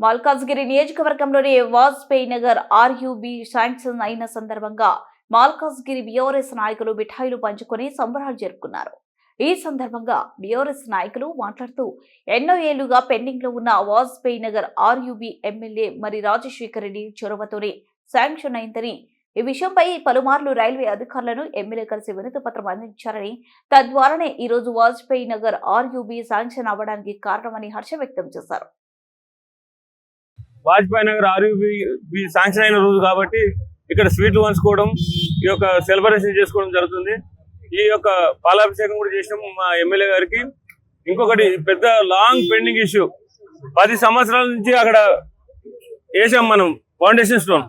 మల్కాజ్గిరి నియోజకవర్గంలోని Vajpayee Nagar RUB sanction అయిన సందర్భంగా మల్కాజ్గిరి బిఆర్ఎస్ నాయకులు మిఠాయిలు పంచుకొని సంబరాలు జరుపుకున్నారు. ఈ సందర్భంగా బిఆర్ఎస్ నాయకులు మాట్లాడుతూ ఎన్నో ఏళ్ళుగా పెండింగ్లో ఉన్న వాజ్పేయి నగర్ ఆర్యుబి ఎమ్మెల్యే మరి రాజశేఖర్ రెడ్డి చొరవతోనే శాంక్షన్ అయిందని ఈ విషయంపై పలుమార్లు రైల్వే అధికారులను ఎమ్మెల్యే కలిసి వినతి పత్రం అందించారని తద్వారానే ఈ రోజు వాజ్పేయి నగర్ ఆర్యుబి శాంక్షన్ అవ్వడానికి కారణమని హర్షం వ్యక్తం చేశారు. Vajpayee Nagar RUB B sanction అయిన రోజు కాబట్టి ఇక్కడ స్వీట్లు పంచుకోవడం ఈ యొక్క సెలబ్రేషన్ చేసుకోవడం జరుగుతుంది. ఈ యొక్క పాలాభిషేకం కూడా చేసినాం మా ఎమ్మెల్యే గారికి. ఇంకొకటి పెద్ద లాంగ్ పెండింగ్ ఇష్యూ పది సంవత్సరాల నుంచి అక్కడ వేసాం మనం ఫౌండేషన్ స్టోన్.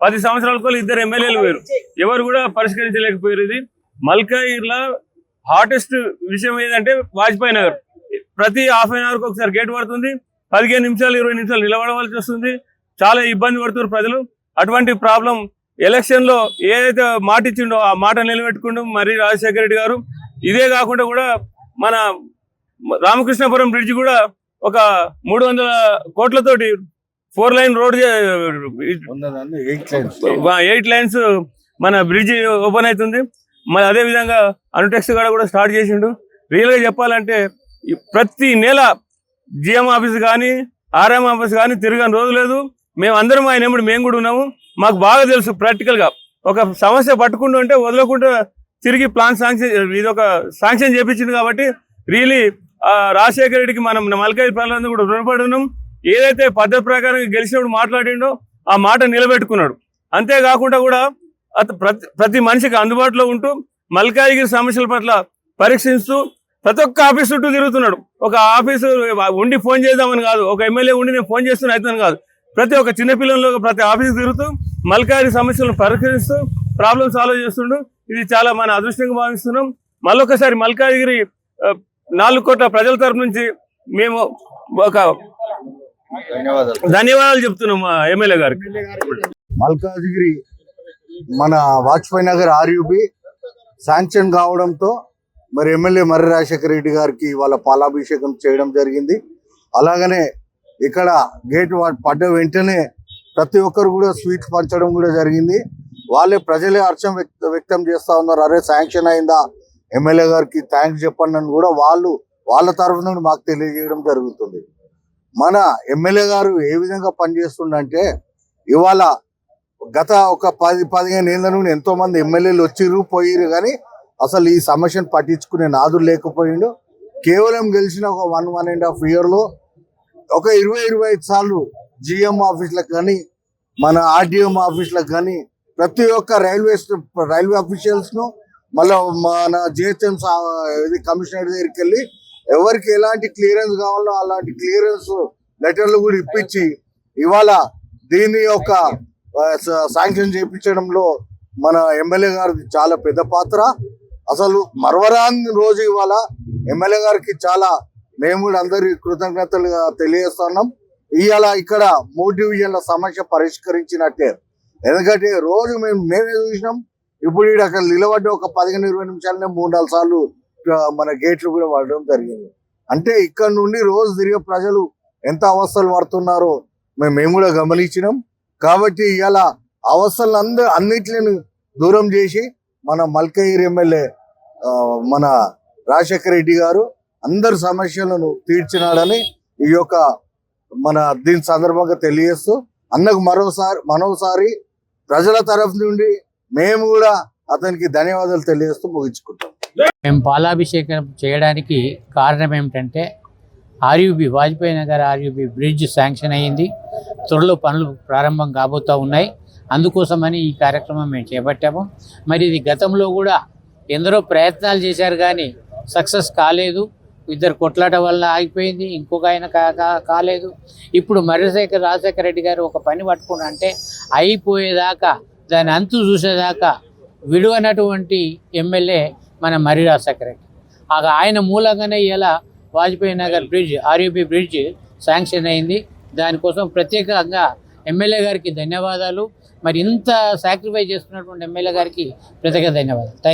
పది సంవత్సరాల ఇద్దరు ఎమ్మెల్యేలు పోయారు. ఎవరు కూడా పరిష్కరించలేకపోయారు ఇది. మల్కాయిర్లా హాటెస్ట్ విషయం ఏదంటే వాజ్పేయి నగర్. ప్రతి హాఫ్ అన్ అవర్కి ఒకసారి గేట్ పడుతుంది. పదిహేను నిమిషాలు ఇరవై నిమిషాలు నిలబడవలసి వస్తుంది. చాలా ఇబ్బంది పడుతున్నారు ప్రజలు. అటువంటి ప్రాబ్లం ఎలక్షన్లో ఏదైతే మాట ఇచ్చిండో ఆ మాట నిలబెట్టుకుంటూ మరి రాజశేఖర రెడ్డి గారు ఇదే కాకుండా కూడా మన రామకృష్ణపురం బ్రిడ్జ్ కూడా ఒక మూడు వందల కోట్లతోటి four lane road eight lanes. మన బ్రిడ్జ్ ఓపెన్ అవుతుంది. మరి అదే విధంగా అనుటెక్స్ కూడా కూడా స్టార్ట్ చేసిండు. రియల్గా చెప్పాలంటే ప్రతి నెల జిఎం ఆఫీస్ కానీ ఆర్ఎం ఆఫీస్ కానీ తిరగని రోజు లేదు. మేము అందరం ఆయన ఎప్పుడు మేము కూడా ఉన్నాము. మాకు బాగా తెలుసు ప్రాక్టికల్గా ఒక సమస్య పట్టుకుంటూ ఉంటే వదలకుండా తిరిగి ప్లాన్ శాంక్షన్ ఇది ఒక శాంక్షన్ చేపించింది కాబట్టి రియలీ రాజశేఖర రెడ్డికి మనం మల్కాయి ప్రజలందరూ కూడా రుణపడి ఉన్నాం ఏదైతే పద్ధతి ప్రకారం గెలిచినప్పుడు మాట్లాడిండో ఆ మాట నిలబెట్టుకున్నాడు. అంతేకాకుండా కూడా అత ప్రతి ప్రతి మనిషికి అందుబాటులో ఉంటూ మల్కాయగిరి సమస్యల పట్ల పరీక్షిస్తూ ప్రతి ఒక్క ఆఫీస్ చుట్టూ తిరుగుతున్నాడు. ఒక ఆఫీసు ఉండి ఫోన్ చేద్దామని కాదు ఒక ఎమ్మెల్యే ఉండి నేను ఫోన్ చేస్తున్నా అవుతుందని కాదు. ప్రతి ఒక్క చిన్నపిల్లల్లో ప్రతి ఆఫీస్ తిరుగుతూ మల్కాయిగిరి సమస్యలను పరిష్కరిస్తూ ప్రాబ్లమ్ సాల్వ్ చేస్తుండు. ఇది చాలా మన అదృష్టంగా భావిస్తున్నాం. మళ్ళొకసారి మల్కాజిగిరి నాలుగు కోట్ల ప్రజల తరపు నుంచి మేము ఒక ధన్యవాదాలు. చెప్తున్నాం మా ఎమ్మెల్యే గారికి. మల్కాజ్గిరి మన వాజ్పేయి నగర్ ఆర్యూబి శాంక్షన్ కావడంతో మరి ఎమ్మెల్యే మర్రి రాజశేఖర రెడ్డి గారికి వాళ్ళ పాలాభిషేకం చేయడం జరిగింది. అలాగనే ఇక్కడ గేట్ వా- పడ్డ వెంటనే ప్రతి ఒక్కరు కూడా స్వీట్స్ పంచడం కూడా జరిగింది. వాళ్ళే ప్రజలే హర్షం వ్యక్త వ్యక్తం చేస్తూ ఉన్నారు. అరే శాంక్షన్ అయిందా? ఎమ్మెల్యే గారికి థ్యాంక్స్ చెప్పండి అని కూడా వాళ్ళు వాళ్ళ తరఫు నుండి మాకు తెలియజేయడం జరుగుతుంది. మన ఎమ్మెల్యే గారు ఏ విధంగా పనిచేస్తుండంటే ఇవాళ గత ఒక పది పదిహేను ఏళ్ళ నుండి ఎంతో మంది ఎమ్మెల్యేలు వచ్చిర్రు పోయిర్రు కానీ అసలు ఈ సమస్యను పట్టించుకునే నాదుడు లేకపోయిండు. కేవలం గెలిచిన ఒక వన్ వన్ అండ్ హాఫ్ ఇయర్లో ఒక ఇరవై ఇరవై ఐదు సార్లు జిఎం ఆఫీసులకు కానీ మన ఆర్డిఎం ఆఫీసులకు కానీ ప్రతి ఒక్క రైల్వే రైల్వే ఆఫీషియల్స్ను మళ్ళీ మన జిహెచ్ఎం ఇది కమిషనర్ దగ్గరికి వెళ్ళి ఎవరికి ఎలాంటి క్లియరెన్స్ కావాలో అలాంటి క్లియరెన్స్ లెటర్లు కూడా ఇప్పించి ఇవాళ దీని యొక్క శాంక్షన్ చేయించడంలో మన ఎమ్మెల్యే గారిది చాలా పెద్ద పాత్ర. అసలు మరవరాని రోజు ఇవాళ ఎమ్మెల్యే గారికి చాలా మేము కూడా అందరి కృతజ్ఞతలుగా తెలియజేస్తున్నాం. ఇవాళ ఇక్కడ మూడు డివిజన్ల సమస్య పరిష్కరించినట్టే. ఎందుకంటే రోజు మేము మేమే చూసినాం. ఇప్పుడు ఇక్కడ అక్కడ నిలబడ్డ ఒక పదిహేను ఇరవై నిమిషాలనే మూడు నాలుగు సార్లు మన గేట్లు కూడా పడడం జరిగింది. అంటే ఇక్కడ నుండి రోజు తిరిగే ప్రజలు ఎంత అవస్థలు పడుతున్నారో మేము మేము కూడా గమనించినాం. కాబట్టి ఇవాళ అవస్థలను అందరూ అన్నిటిని దూరం చేసి మన మల్కగిరి ఎమ్మెల్యే మన రాజశేఖర రెడ్డి గారు అందరి సమస్యలను తీర్చినాడని ఈ యొక్క మన దీని సందర్భంగా తెలియజేస్తూ అన్నకు మరోసారి మరోసారి ప్రజల తరఫు నుండి మేము కూడా అతనికి ధన్యవాదాలు తెలియజేస్తూ ముగించుకుంటాం. మేము పాలాభిషేకం చేయడానికి కారణం ఏమిటంటే RUB Vajpayee Nagar RUB bridge sanction అయ్యింది. త్వరలో పనులు ప్రారంభం కాబోతూ ఉన్నాయి. అందుకోసమని ఈ కార్యక్రమం మేము చేపట్టాము. మరి ఇది గతంలో కూడా ఎందరో ప్రయత్నాలు చేశారు కానీ సక్సెస్ కాలేదు. ఇద్దరు కొట్లాట వల్ల ఆగిపోయింది ఇంకొక ఆయన కా- కాలేదు. ఇప్పుడు మర్రిశేఖర్ రాజశేఖర రెడ్డి గారు ఒక పని పట్టుకుని అంటే అయిపోయేదాకా దాని అంతు చూసేదాకా విడువనటువంటి ఎమ్మెల్యే మన మర్రి రాజశేఖర రెడ్డి. ఆగ ఆయన మూలంగానే ఇలా Vajpayee Nagar bridge RUB bridge sanction అయింది. దానికోసం ప్రత్యేకంగా ఎమ్మెల్యే గారికి ధన్యవాదాలు. మరి ఇంత సాక్రిఫై చేస్తున్నటువంటి ఎమ్మెల్యే గారికి ప్రత్యేక ధన్యవాదాలు. థ్యాంక్